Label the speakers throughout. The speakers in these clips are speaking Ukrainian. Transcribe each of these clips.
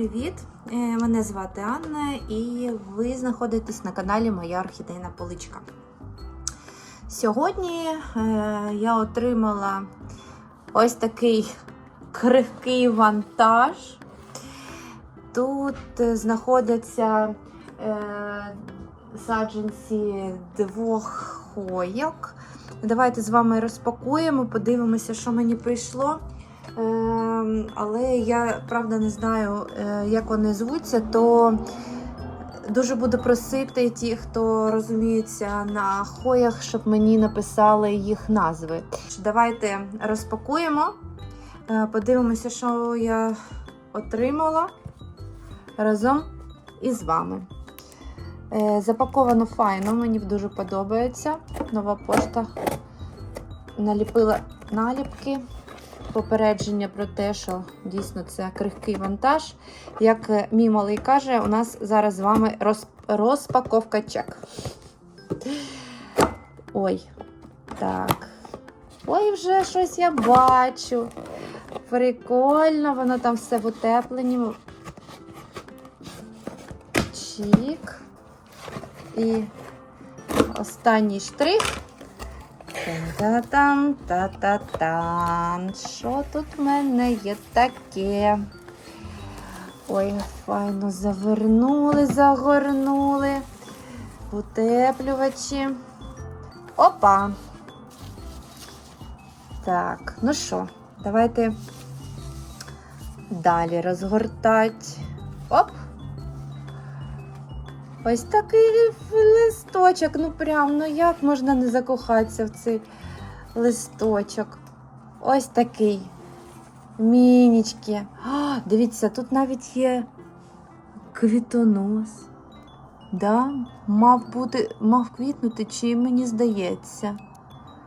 Speaker 1: привіт! Е, Мене звати Анна і ви знаходитесь на каналі Моя орхідейна поличка. Сьогодні е, я отримала ось такий крихкий вантаж. Тут знаходяться е, саджанці двох хойок. Давайте з вами розпакуємо, подивимося, що мені прийшло. Ем, але я правда не знаю, е, як вони звуться, то дуже буду просити ті, хто розуміється на хоях, щоб мені написали їх назви. Давайте розпакуємо, е, подивимося, що я отримала разом із вами. Е, Запаковано файно, мені дуже подобається. Нова пошта наліпила наліпки попередження про те, що дійсно це крихкий вантаж. Як е, мій малий каже, у нас зараз з вами роз, розпаковка чек. Ой, так. Ой, вже щось я бачу. Прикольно, воно там все в утепленні. Чік. І останній штрих. Та-та-там, та-та-там. Що тут в мене є таке? Ой, файно завернули, загорнули. Утеплювачі. Опа. Так, ну що, давайте далі розгортати. Оп! Ось такий листочок. Ну прям, ну як можна не закохатися в цей листочок? Ось такий. Мінічки. А, дивіться, тут навіть є квітонос. Да? Мав бути, мав квітнути, чи мені здається.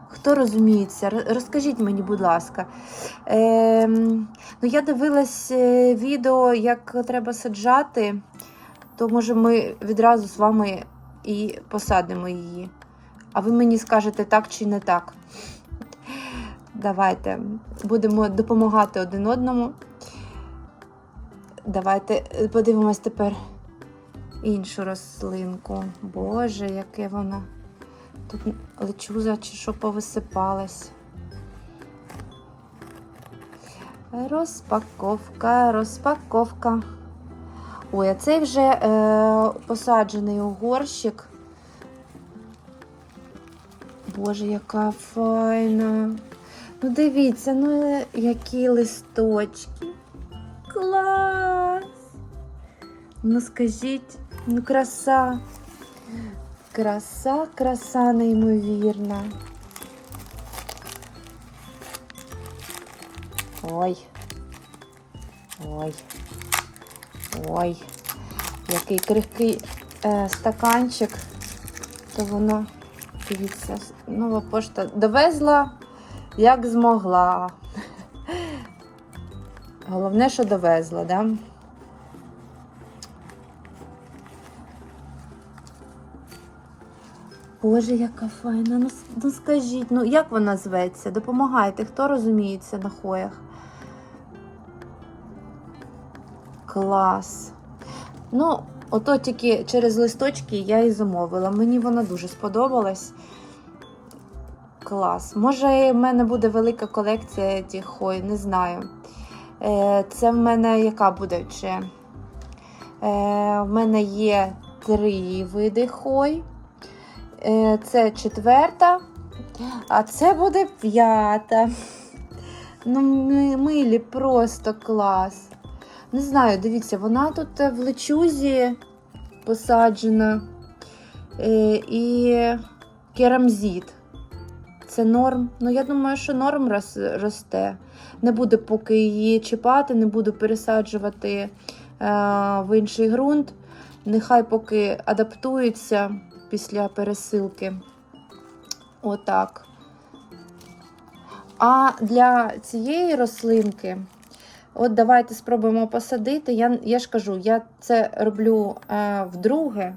Speaker 1: Хто розуміється, розкажіть мені, будь ласка. Ем, ну, я дивилась е, відео, як треба саджати то може ми відразу з вами і посадимо її. А ви мені скажете так чи не так. Давайте будемо допомагати один одному. Давайте е, подивимось тепер іншу рослинку. Боже, яке вона. Тут лечуза чи що повисипалась. Розпаковка, розпаковка. Ой, а цей вже е, посаджений у горщик. Боже, яка файна. Ну, дивіться, ну які листочки. Клас! Ну, скажіть, ну краса. Краса, краса неймовірна. Ой. Ой. Ой, який крихкий е, стаканчик, то воно, дивіться, нова пошта довезла, як змогла. Головне, що довезла, да? Боже, яка файна. Ну, ну скажіть, ну як вона зветься? Допомагайте, хто розуміється на хоях? Клас. Ну, ото тільки через листочки я і замовила. Мені вона дуже сподобалась. Клас. Може, в мене буде велика колекція тих хой, не знаю. Е, Це в мене яка буде чи? Е, В мене є три види хой. Е, Це четверта, а це буде п'ята. Ну, милі, просто клас. Не знаю, дивіться, вона тут е, в лечузі посаджена. Е, і керамзит. Це норм. Ну, я думаю, що норм рос- росте. Не буду поки її чіпати, не буду пересаджувати е, в інший ґрунт. Нехай поки адаптується після пересилки. Отак. А для цієї рослинки. От давайте спробуємо посадити. Я, я ж кажу, я це роблю е, вдруге.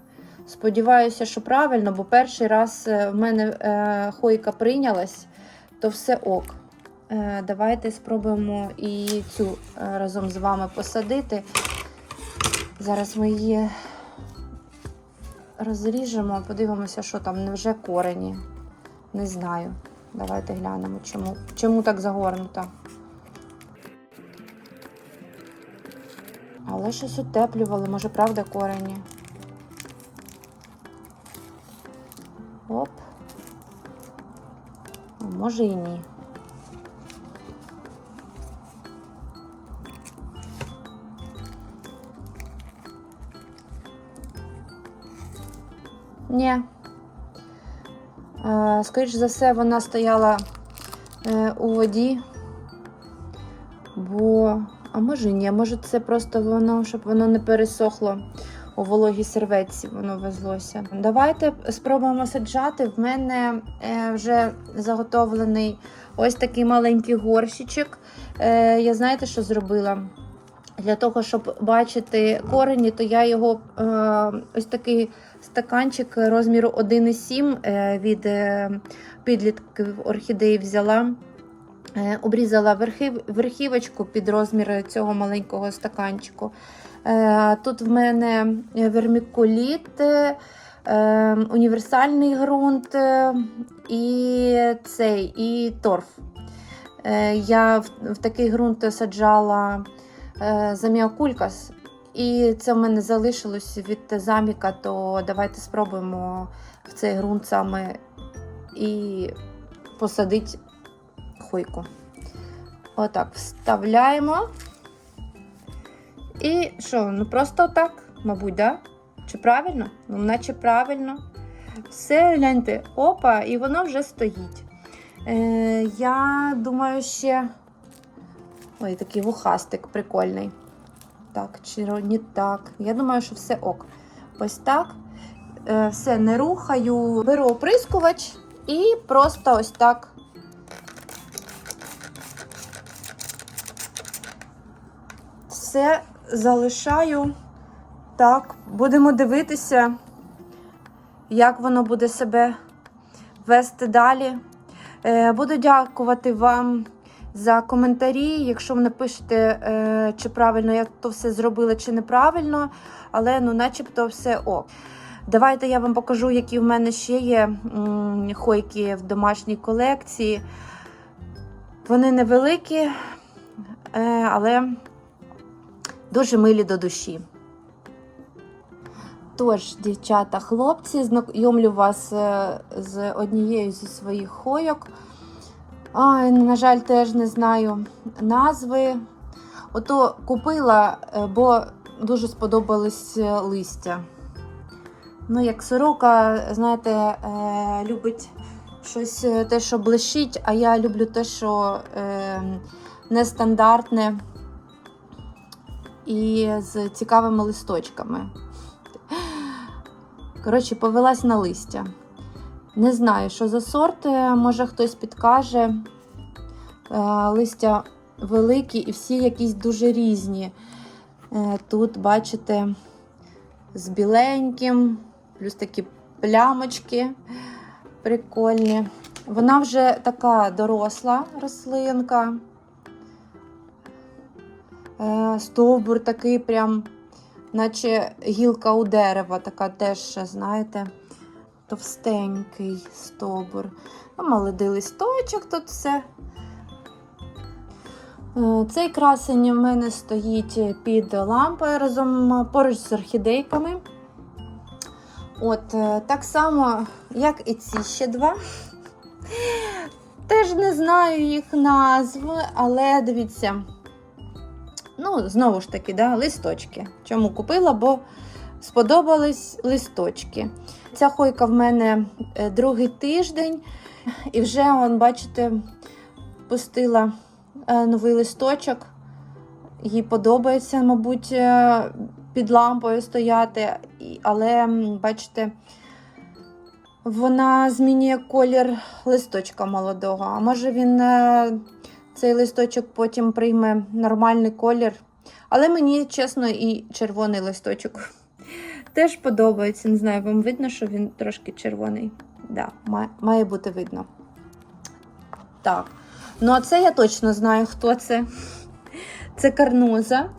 Speaker 1: Сподіваюся, що правильно, бо перший раз е, в мене е, хойка прийнялась, то все ок. Е, давайте спробуємо і цю е, разом з вами посадити. Зараз ми її розріжемо, подивимося, що там, невже корені. Не знаю. Давайте глянемо, чому, чому так загорнуто. Але щось утеплювали, може, правда, корені. Оп. Може і ні. Ні. Е, Скоріш за все, вона стояла е, у воді. А може ні, може це просто воно, щоб воно не пересохло у вологій серветці, воно везлося. Давайте спробуємо саджати. В мене е, вже заготовлений ось такий маленький горщичок. Е, я знаєте, що зробила? Для того, щоб бачити корені, то я його е, ось такий стаканчик розміру 1,7 е, від підлітків орхідеї взяла. Е, Обрізала верхів, верхівочку під розмір цього маленького стаканчику. Е, Тут в мене вермікуліт, е, е, універсальний ґрунт і цей, і торф. Я в, такий ґрунт саджала заміакулькас, і це в мене залишилось від заміка, то давайте спробуємо в цей ґрунт саме і посадити хойку. Отак вставляємо. І що, ну просто так, мабуть, да? Чи правильно? Ну, наче правильно. Все, гляньте, опа, і воно вже стоїть. Е, я думаю, ще. Ой, такий вухастик прикольний. Так, чи так. Я думаю, що все ок. Ось так. Е, все не рухаю. Беру оприскувач і просто ось так. Все залишаю. Так, будемо дивитися, як воно буде себе вести далі. Е, Буду дякувати вам за коментарі. Якщо ви напишете, е, чи правильно я то все зробила, чи неправильно, але ну, начебто все ок. Давайте я вам покажу, які в мене ще є хойки в домашній колекції. Вони невеликі, е, але дуже милі до душі. Тож, дівчата, хлопці, знайомлю вас е, з однією зі своїх хойок. Ай, на жаль, теж не знаю назви. Ото купила, е, бо дуже сподобались е, листя. Ну, як сорока, знаєте, любить щось те, що блищить, а я люблю те, що нестандартне і з цікавими листочками. Коротше, повелась на листя. Не знаю, що за сорт, е, може хтось підкаже. Е, Листя великі і всі якісь дуже різні. Е, Тут, бачите, з біленьким, плюс такі плямочки прикольні. Вона вже така доросла рослинка. Е, Стовбур такий прям, наче гілка у дерева, така теж, знаєте, товстенький стовбур. Ну, Молодий листочок тут все. Е, Цей красень у мене стоїть під лампою разом поруч з орхідейками. От, е, так само, як і ці ще два. Теж не знаю їх назви, але дивіться. Ну, знову ж таки, да, листочки. Чому купила? Бо сподобались листочки. Ця хойка в мене е, другий тиждень, і вже, он, бачите, пустила е, новий листочок. Їй подобається, мабуть, е, під лампою стояти, але, бачите, вона змінює колір листочка молодого. А може він цей листочок потім прийме нормальний колір. Але мені, чесно, і червоний листочок теж подобається. Не знаю, вам видно, що він трошки червоний. Да, має, бути видно. Так. Ну, а це я точно знаю, хто це. Це карноза.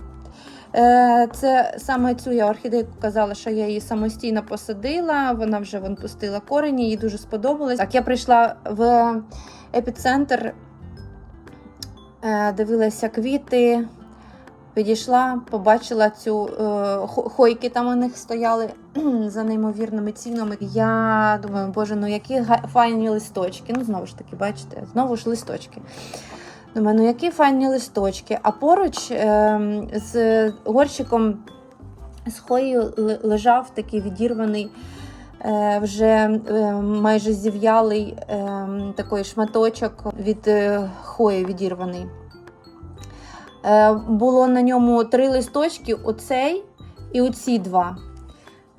Speaker 1: Е, Це саме цю я орхідейку казала, що я її самостійно посадила. Вона вже вон пустила корені, їй дуже сподобалось. Так, я прийшла в епіцентр, дивилася квіти, підійшла, побачила цю е, хойки там у них стояли за неймовірними цінами. Я думаю, боже, ну які файні листочки. Ну, знову ж таки, бачите, знову ж листочки. Думаю, ну які файні листочки. А поруч ем, з горщиком з хою лежав такий відірваний, е, вже е, майже зів'ялий е, такий шматочок від е, хої відірваний. Е, було на ньому три листочки: оцей і оці два.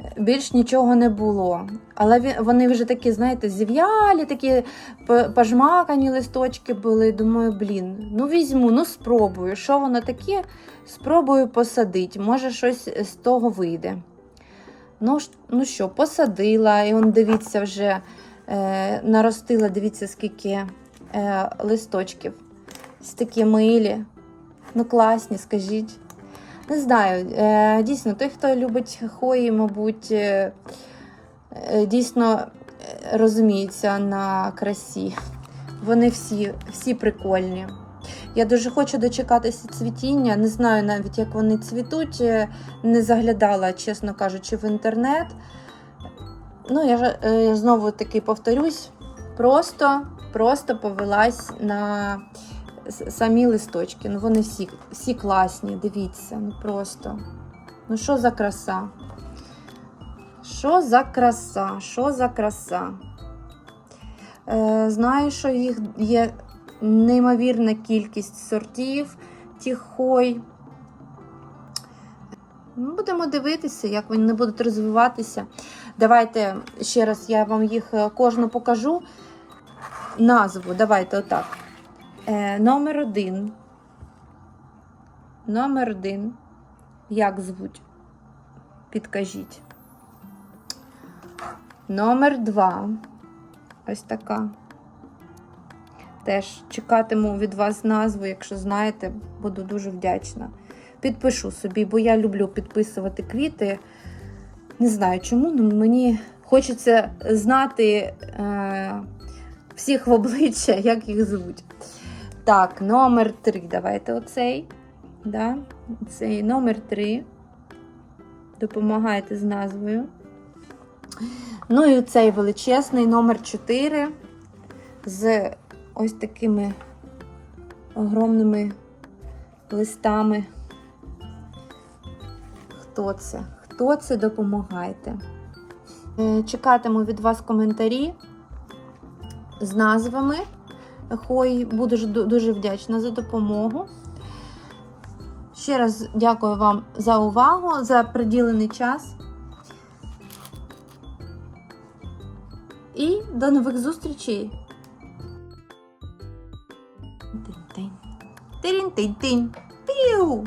Speaker 1: Е, Більш нічого не було. Але вони вже такі, знаєте, зів'ялі, такі пожмакані листочки були. Думаю, блін, ну візьму, ну спробую. Що воно таке? Спробую посадити. Може, щось з того вийде. Ну, ну що, посадила, і он, дивіться, вже е, наростила, дивіться, скільки е, листочків. Ось такі милі. Ну, класні, скажіть. Не знаю, е, дійсно, той, хто любить хої, мабуть, е, е, дійсно е, розуміється на красі. Вони всі, всі прикольні. Я дуже хочу дочекатися цвітіння. Не знаю навіть, як вони цвітуть. е, Не заглядала, чесно кажучи, в інтернет. Ну, я ж е, знову таки повторюсь, просто, просто повелась на самі листочки. Ну, вони всі, всі класні, дивіться, ну просто. Ну, що за краса? Що за краса? Що за краса? Е, знаю, що їх є неймовірна кількість сортів тих хой. Ну, Будемо дивитися, як вони будуть розвиватися. Давайте ще раз я вам їх е, кожну покажу. Назву. Давайте отак. Е, номер один. Номер один. Як звуть? Підкажіть. Номер два. Ось така. Теж чекатиму від вас назву, якщо знаєте, буду дуже вдячна. Підпишу собі, бо я люблю підписувати квіти. Не знаю чому, але мені хочеться знати е, всіх в обличчя, як їх звуть. Так, номер 3. Давайте оцей. Да? Цей номер 3. Допомагайте з назвою. Ну і цей величезний номер 4 з ось такими огромними листами. Хто це? Хто це допомагайте? Е, Чекатиму від вас коментарі з назвами. Хой, буду дуже вдячна за допомогу. Ще раз дякую вам за увагу, за приділений час. І до нових зустрічей. Тирінь-тинь-тинь. Піу!